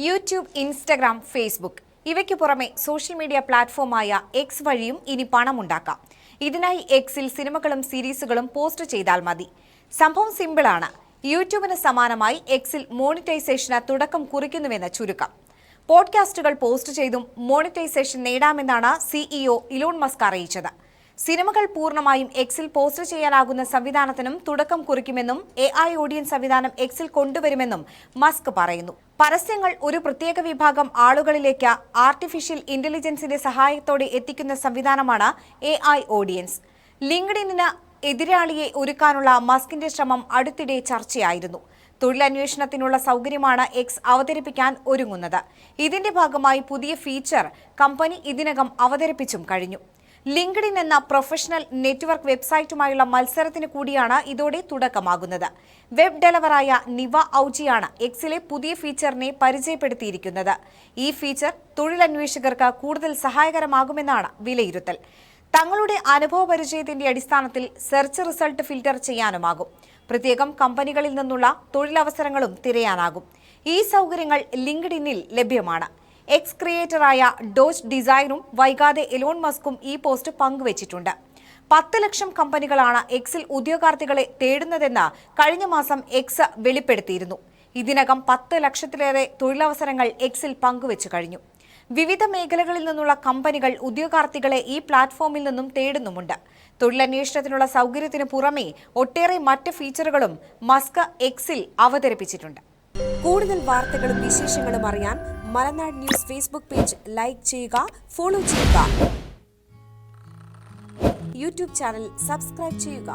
YouTube Instagram Facebook. ഇവയ്ക്ക് പുറമെ social media പ്ലാറ്റ്ഫോമായ X വഴിയും ഇനി പണമുണ്ടാക്കാം. ഇതിനായി എക്സിൽ സിനിമകളും സീരീസുകളും പോസ്റ്റ് ചെയ്താൽ മതി. സംഭവം സിമ്പിളാണ്. യൂട്യൂബിന് സമാനമായി എക്സിൽ മോണിറ്റൈസേഷന് തുടക്കം കുറിക്കുന്നുവെന്ന് ചുരുക്കം. പോഡ്കാസ്റ്റുകൾ പോസ്റ്റ് ചെയ്തും മോണിറ്റൈസേഷൻ നേടാമെന്നാണ് സിഇഒ ഇലോൺ മസ്ക് അറിയിച്ചത്. സിനിമകൾ പൂർണമായും എക്സിൽ പോസ്റ്റ് ചെയ്യാനാകുന്ന സംവിധാനത്തിനും തുടക്കം കുറിക്കുമെന്നും എ ഐ ഓഡിയൻ സംവിധാനം എക്സിൽ കൊണ്ടുവരുമെന്നും മസ്ക് പറയുന്നു. പരസ്യങ്ങൾ ഒരു പ്രത്യേക വിഭാഗം ആളുകളിലേക്ക് ആർട്ടിഫിഷ്യൽ ഇന്റലിജൻസിന്റെ സഹായത്തോടെ എത്തിക്കുന്ന സംവിധാനമാണ് എ ഐ ഓഡിയൻസ് ലിങ്ക്ഡിനിന് എതിരാളിയെ ഒരുക്കാനുള്ള മസ്കിന്റെ ശ്രമം അടുത്തിടെ ചർച്ചയായിരുന്നു. തൊഴിലന്വേഷണത്തിനുള്ള സൗകര്യമാണ് എക്സ് അവതരിപ്പിക്കാൻ ഒരുങ്ങുന്നത്. ഇതിന്റെ ഭാഗമായി പുതിയ ഫീച്ചർ കമ്പനി ഇതിനകം അവതരിപ്പിച്ചും കഴിഞ്ഞു. ലിങ്ക്ഡിൻ എന്ന പ്രൊഫഷണൽ നെറ്റ്വർക്ക് വെബ്സൈറ്റുമായുള്ള മത്സരത്തിന് കൂടിയാണ് ഇതോടെ തുടക്കമാകുന്നത്. വെബ് ഡെലവറായ നിവ ഔജിയാണ് എക്സിലെ പുതിയ ഫീച്ചറിനെ പരിചയപ്പെടുത്തിയിരിക്കുന്നത്. ഈ ഫീച്ചർ തൊഴിലന്വേഷകർക്ക് കൂടുതൽ സഹായകരമാകുമെന്നാണ് വിലയിരുത്തൽ. തങ്ങളുടെ അനുഭവ പരിചയത്തിന്റെ അടിസ്ഥാനത്തിൽ സെർച്ച് റിസൾട്ട് ഫിൽട്ടർ ചെയ്യാനുമാകും. പ്രത്യേകം കമ്പനികളിൽ നിന്നുള്ള തൊഴിലവസരങ്ങളും തിരയാനാകും. ഈ സൗകര്യങ്ങൾ ലിങ്ക്ഡിനിൽ ലഭ്യമാണ്. എക്സ് ക്രിയേറ്ററായ ഡോജ് ഡിസൈനും വൈകാതെ എലോൺ മസ്കും ഈ പോസ്റ്റ് പങ്കുവച്ചിട്ടുണ്ട്. പത്ത് ലക്ഷം കമ്പനികളാണ് എക്സിൽ ഉദ്യോഗാർത്ഥികളെ തേടുന്നതെന്ന് കഴിഞ്ഞ മാസം എക്സ് വെളിപ്പെടുത്തിയിരുന്നു. ഇതിനകം പത്ത് ലക്ഷത്തിലേറെ തൊഴിലവസരങ്ങൾ എക്സിൽ പങ്കുവച്ചു കഴിഞ്ഞു. വിവിധ മേഖലകളിൽ നിന്നുള്ള കമ്പനികൾ ഉദ്യോഗാർത്ഥികളെ ഈ പ്ലാറ്റ്ഫോമിൽ നിന്നും തേടുന്നുമുണ്ട്. തൊഴിലന്വേഷണത്തിനുള്ള സൗകര്യത്തിന് പുറമെ ഒട്ടേറെ മറ്റ് ഫീച്ചറുകളും മസ്ക് എക്സിൽ അവതരിപ്പിച്ചിട്ടുണ്ട്. കൂടുതൽ വാർത്തകളും വിശേഷങ്ങളും അറിയാൻ Malanad news Facebook page like ചെയ്യുക ഫോളോ ചെയ്യുക. യൂട്യൂബ് ചാനൽ സബ്സ്ക്രൈബ് ചെയ്യുക.